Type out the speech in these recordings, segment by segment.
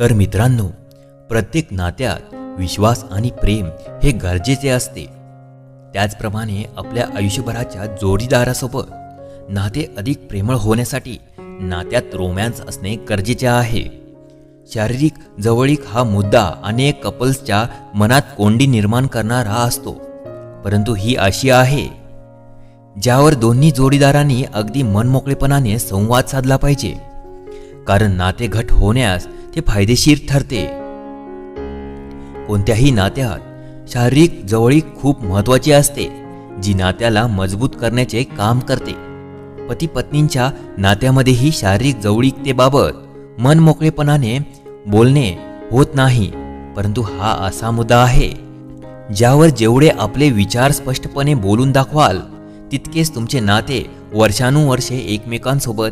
तर मित्रांनो प्रत्येक नात्यात विश्वास आणि प्रेम हे गरजेचे असते. त्याचप्रमाणे आपल्या आयुष्यभराच्या जोडीदारासोबत नाते अधिक प्रेमळ होण्यासाठी नात्यात रोमॅन्स असणे गरजेचे आहे. शारीरिक जवळीक हा मुद्दा अनेक कपल्सच्या मनात कोंडी निर्माण करणारा असतो. परंतु ही अशी आहे ज्यावर दोन्ही जोडीदारांनी अगदी मनमोकळेपणाने संवाद साधला पाहिजे. कारण नाते घट होण्यास ते फायदेशीर ठरते. कोणत्याही नात्यात शारीरिक जवळीक खूप महत्वाची असते जी नात्याला मजबूत करण्याचे काम करते. पती पत्नींच्या नात्यामध्येही शारीरिक जवळीकतेबाबत मनमोकळेपणाने बोलणे होत नाही परंतु हा असा मुद्दा आहे ज्यावर जेवढे आपले विचार स्पष्टपणे बोलून दाखवाल तितकेच तुमचे नाते वर्षानुवर्षे एकमेकांसोबत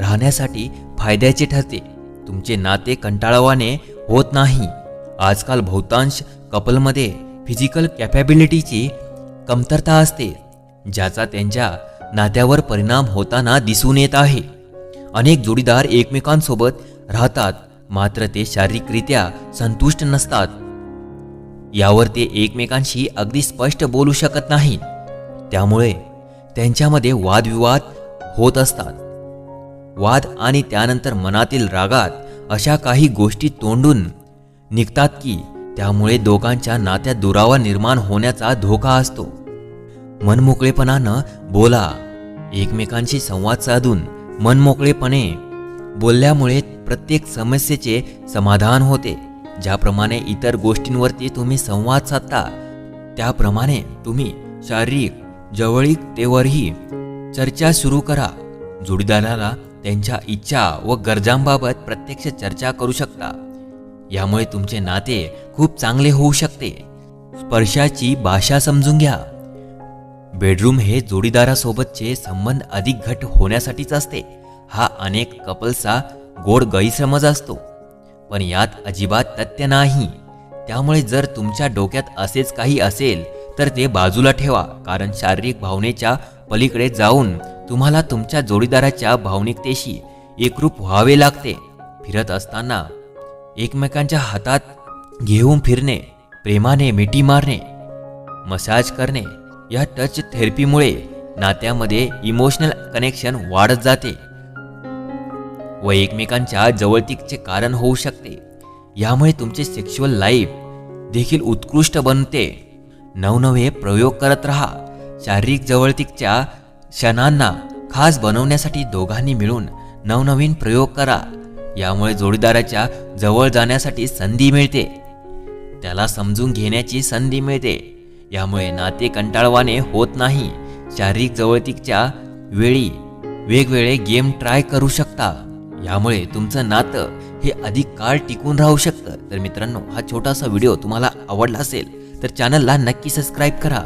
राहण्यासाठी फायद्याचे ठरते. तुमचे नाते कंटाळवाने होत नाही. आजकाल बहुतांश कपलमध्ये फिजिकल कॅपॅबिलिटीची कमतरता असते ज्याचा त्यांच्या नात्यावर परिणाम होताना दिसून येत आहे. अनेक जोडीदार एकमेकांसोबत राहतात मात्र ते शारीरिकरित्या संतुष्ट नसतात. यावर ते एकमेकांशी अगदी स्पष्ट बोलू शकत नाहीत. त्यामुळे त्यांच्यामध्ये वादविवाद होत असतात. वाद आणि त्यानंतर मनातील रागात अशा काही गोष्टी तोंडून निघतात की त्यामुळे दोघांच्या नात्यात दुरावा निर्माण होण्याचा धोका असतो. मनमोकळेपणानं बोला. एकमेकांशी संवाद साधून मनमोकळेपणे बोलल्यामुळे प्रत्येक समस्येचे समाधान होते. ज्याप्रमाणे इतर गोष्टींवरती तुम्ही संवाद साधता त्याप्रमाणे तुम्ही शारीरिक जवळीकतेवरही चर्चा सुरू करा. जोडीदाराला त्यांच्या इच्छा व गरजांबाबत प्रत्यक्ष चर्चा करू शकता. यामुळे तुमचे नाते खूप चांगले होऊ शकते. स्पर्शाची भाषा समजून घ्या. बेडरूम हे जोडीदारासोबतचे संबंध अधिक घट होण्यासाठीच असते. हा अनेक कपल्सचा गोड गैरसमज असतो. पण यात अजिबात तथ्य नाही. त्यामुळे जर तुमच्या डोक्यात असेच काही असेल तर ते बाजूला ठेवा कारण शारीरिक भावनेच्या पलीकडे जाऊन तुम्हाला तुमच्या जोडीदाराच्या भावनिकतेशी एकरूप व्हावे लागते. फिरत असताना एकमेकांच्या हातात घेऊन फिरणे प्रेमाने मिठी मारणे मसाज करणे या टच थेरपीमुळे नात्यामध्ये इमोशनल कनेक्शन वाढत जाते व एकमेकांच्या जवळतीकचे कारण होऊ शकते. यामुळे तुमचे सेक्शुअल लाईफ देखील उत्कृष्ट बनते. नवनवे प्रयोग करत राहा. शारीरिक जवळतीकच्या क्षणांना खास बनवण्यासाठी दोघांनी मिळून नवनवीन प्रयोग करा. यामुळे जोडीदाराच्या जवळ जाण्यासाठी संधी मिळते. त्याला समजून घेण्याची संधी मिळते. यामुळे नाते कंटाळवाने होत नाही. शारीरिक जवळतीकच्या वेळी वेगवेगळे गेम ट्राय करू शकता. यामुळे तुमचं नातं हे अधिक काळ टिकून राहू शकतं. तर मित्रांनो हा छोटासा व्हिडिओ तुम्हाला आवडला असेल तर चॅनलला नक्की सबस्क्राईब करा.